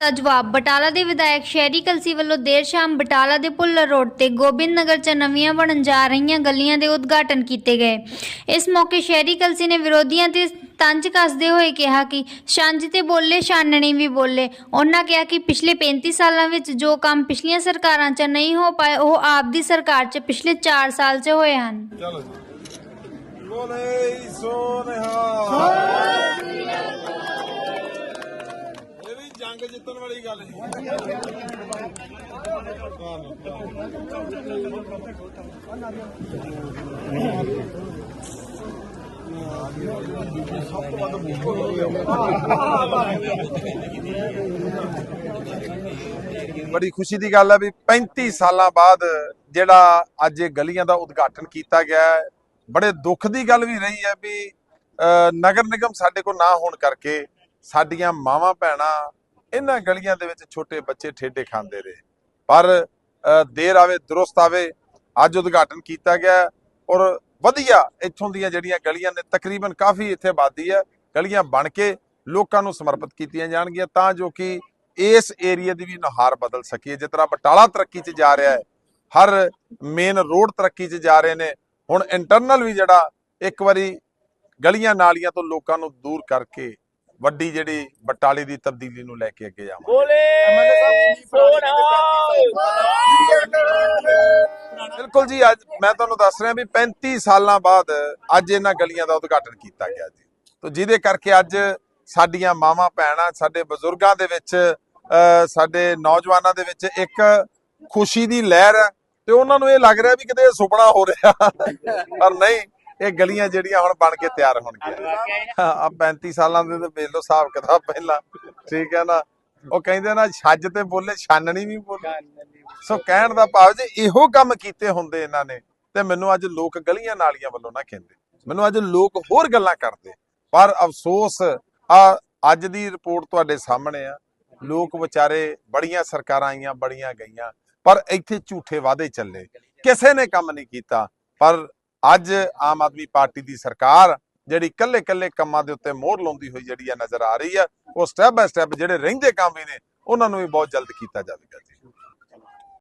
ਦਾ ਜਵਾਬ ਬਟਾਲਾ ਦੇ ਵਿਧਾਇਕ ਸ਼ਹਿਰੀ ਕਲਸੀ ਵੱਲੋਂ ਦੇਰ ਸ਼ਾਮ ਬਟਾਲਾ ਦੇ ਭੁੱਲਰ ਰੋਡ ਤੇ ਗੋਬਿੰਦ ਨਗਰ ਚ ਨਵੀਆਂ ਬਣਨ ਜਾ ਰਹੀਆਂ ਗਲੀਆਂ ਦੇ ਉਦਘਾਟਨ ਕੀਤੇ ਗਏ। ਇਸ ਮੌਕੇ ਸ਼ਹਿਰੀ ਕਲਸੀ ਨੇ ਵਿਰੋਧੀਆਂ ਤੇ ਤੰਜ ਕੱਸਦੇ ਹੋਏ ਕਿਹਾ ਕਿ ਛੰਝ ਤੇ ਬੋਲੇ, ਛਾਨਣੀ ਵੀ ਬੋਲੇ। ਉਹਨਾਂ ਕਿਹਾ ਕਿ ਪਿਛਲੇ 35 ਸਾਲਾਂ ਵਿੱਚ ਜੋ ਕੰਮ ਪਿਛਲੀਆਂ ਸਰਕਾਰਾਂ 'ਚ ਨਹੀਂ ਹੋ ਪਾਏ, ਉਹ ਆਪ ਦੀ ਸਰਕਾਰ 'ਚ ਪਿਛਲੇ 4 ਸਾਲ 'ਚ ਹੋਏ ਹਨ। ਚਲੋ ਜੀ। ਬੋਲੇ ਸੋ ਨਿਹਾਲ ਇਹ ਵੀ ਜੰਗ ਜਿੱਤਣ ਵਾਲੀ ਗੱਲ ਜੀ ਬੜੀ ਖੁਸ਼ੀ ਦੀ ਗੱਲ ਹੈ ਵੀ 35 ਸਾਲਾਂ ਬਾਅਦ ਜਿਹੜਾ ਅੱਜ ਇਹ ਗਲੀਆਂ ਦਾ ਉਦਘਾਟਨ ਕੀਤਾ ਗਿਆ ਹੈ ਬੜੇ ਦੁੱਖ ਦੀ ਗੱਲ ਵੀ ਰਹੀ ਹੈ ਵੀ ਅਹ, ਨਗਰ ਨਿਗਮ ਸਾਡੇ ਕੋਲ ਨਾ ਹੋਣ ਕਰਕੇ ਸਾਡੀਆਂ ਮਾਵਾਂ ਭੈਣਾਂ ਇਹਨਾਂ ਗਲੀਆਂ ਦੇ ਵਿੱਚ ਛੋਟੇ ਬੱਚੇ ਠੇਡੇ ਖਾਂਦੇ ਰਹੇ। ਪਰ ਦੇਰ ਆਵੇ, ਦਰੁਸਤ ਆਵੇ, ਅੱਜ ਉਦਘਾਟਨ ਕੀਤਾ ਗਿਆ ਔਰ ਵਧੀਆ ਇੱਥੋਂ ਦੀਆਂ ਜਿਹੜੀਆਂ ਗਲੀਆਂ ਨੇ, ਤਕਰੀਬਨ ਕਾਫੀ ਇੱਥੇ ਆਬਾਦੀ ਹੈ, ਗਲੀਆਂ ਬਣ ਕੇ ਲੋਕਾਂ ਨੂੰ ਸਮਰਪਿਤ ਕੀਤੀਆਂ ਜਾਣਗੀਆਂ ਤਾਂ ਜੋ ਕਿ ਇਸ ਏਰੀਆ ਦੀ ਵੀ ਨੁਹਾਰ ਬਦਲ ਸਕੀਏ। ਜਿਸ ਤਰ੍ਹਾਂ ਬਟਾਲਾ ਤਰੱਕੀ 'ਚ ਜਾ ਰਿਹਾ ਹੈ, ਹਰ ਮੇਨ ਰੋਡ ਤਰੱਕੀ 'ਚ ਜਾ ਰਹੇ ਨੇ, ਹੁਣ ਇੰਟਰਨਲ ਵੀ ਜਿਹੜਾ ਇੱਕ ਵਾਰੀ ਗਲੀਆਂ ਨਾਲੀਆਂ ਤੋਂ ਲੋਕਾਂ ਨੂੰ ਦੂਰ ਕਰਕੇ ਵੱਡੀ ਜਿਹੜੀ ਬਟਾਲੇ ਦੀ ਤਬਦੀਲੀ ਨੂੰ ਲੈ ਕੇ ਅੱਗੇ ਜਾਵਾਂਗੇ। ਬੋਲੇ! ਬਿਲਕੁਲ ਜੀ ਅੱਜ ਮੈਂ ਤੁਹਾਨੂੰ ਦੱਸ ਰਿਹਾ ਵੀ 35 ਸਾਲਾਂ ਬਾਅਦ ਅੱਜ ਇਹਨਾਂ ਗਲੀਆਂ ਦਾ ਉਦਘਾਟਨ ਕੀਤਾ ਗਿਆ ਜੀ। ਤੋਂ ਜਿਹਦੇ ਕਰਕੇ ਅੱਜ ਸਾਡੀਆਂ ਮਾਵਾਂ ਭੈਣਾਂ ਸਾਡੇ ਬਜ਼ੁਰਗਾਂ ਦੇ ਵਿੱਚ ਅਹ, ਸਾਡੇ ਨੌਜਵਾਨਾਂ ਦੇ ਵਿੱਚ ਇੱਕ ਖੁਸ਼ੀ ਦੀ ਲਹਿਰ ਹੈ। ਤੇ ਉਹਨਾਂ ਨੂੰ ਇਹ ਲੱਗ ਰਿਹਾ ਵੀ ਕਿਤੇ ਸੁਪਨਾ ਹੋ ਰਿਹਾ। ਪਰ ਨਹੀਂ ਇਹ ਗਲੀਆਂ ਜਿਹੜੀਆਂ ਹੁਣ ਬਣ ਕੇ ਤਿਆਰ ਹੋਣਗੀਆਂ। ਆ 35 ਸਾਲਾਂ ਦੇ ਤੇ ਵੇਖ ਲਓ ਹਿਸਾਬ ਕਿਤਾਬ ਪਹਿਲਾਂ। ਠੀਕ ਹੈ ਨਾ? ਉਹ ਕਹਿੰਦੇ ਨਾ ਛੱਜ ਤੇ ਬੋਲੇ ਛਾਨਣੀ ਵੀ ਬੋਲੇ। ਸੋ ਕਹਿਣ ਦਾ ਭਾਵ ਜੇ ਇਹੋ ਕੰਮ ਕੀਤੇ ਹੁੰਦੇ ਇਹਨਾਂ ਨੇ ਤੇ ਮੈਨੂੰ ਅੱਜ ਲੋਕ ਗਲੀਆਂ ਨਾਲੀਆਂ ਵੱਲੋਂ ਨਾ ਕਹਿੰਦੇ। ਮੈਨੂੰ ਅੱਜ ਲੋਕ ਹੋਰ ਗੱਲਾਂ ਕਰਦੇ। ਪਰ ਅਫਸੋਸ ਆ ਅੱਜ ਦੀ ਰਿਪੋਰਟ ਤੁਹਾਡੇ ਸਾਹਮਣੇ ਆ। ਲੋਕ ਵਿਚਾਰੇ ਬੜੀਆਂ ਸਰਕਾਰਾਂ ਆਈਆਂ ਬੜੀਆਂ ਗਈਆਂ। ਪਰ ਇੱਥੇ ਝੂਠੇ ਵਾਅਦੇ ਚੱਲੇ। ਕਿਸੇ ਨੇ ਕੰਮ ਨਹੀਂ ਕੀਤਾ। ਪਰ ਅੱਜ ਆਮ ਆਦਮੀ ਪਾਰਟੀ ਦੀ ਸਰਕਾਰ ਜਿਹੜੀ ਕੱਲੇ ਕੱਲੇ ਕੰਮਾਂ ਦੇ ਉੱਤੇ ਮੋਹਰ ਲਾਉਂਦੀ ਹੋਈ ਜਿਹੜੀ ਆ ਨਜ਼ਰ ਆ ਰਹੀ ਆ, ਉਹ ਸਟੈਪ ਬਾਏ ਸਟੈਪ ਜਿਹੜੇ ਰਹਿੰਦੇ ਕੰਮ ਵੀ ਨੇ ਉਹਨਾਂ ਨੂੰ ਵੀ ਬਹੁਤ ਜਲਦ ਕੀਤਾ ਜਾਵੇਗਾ ਜੀ।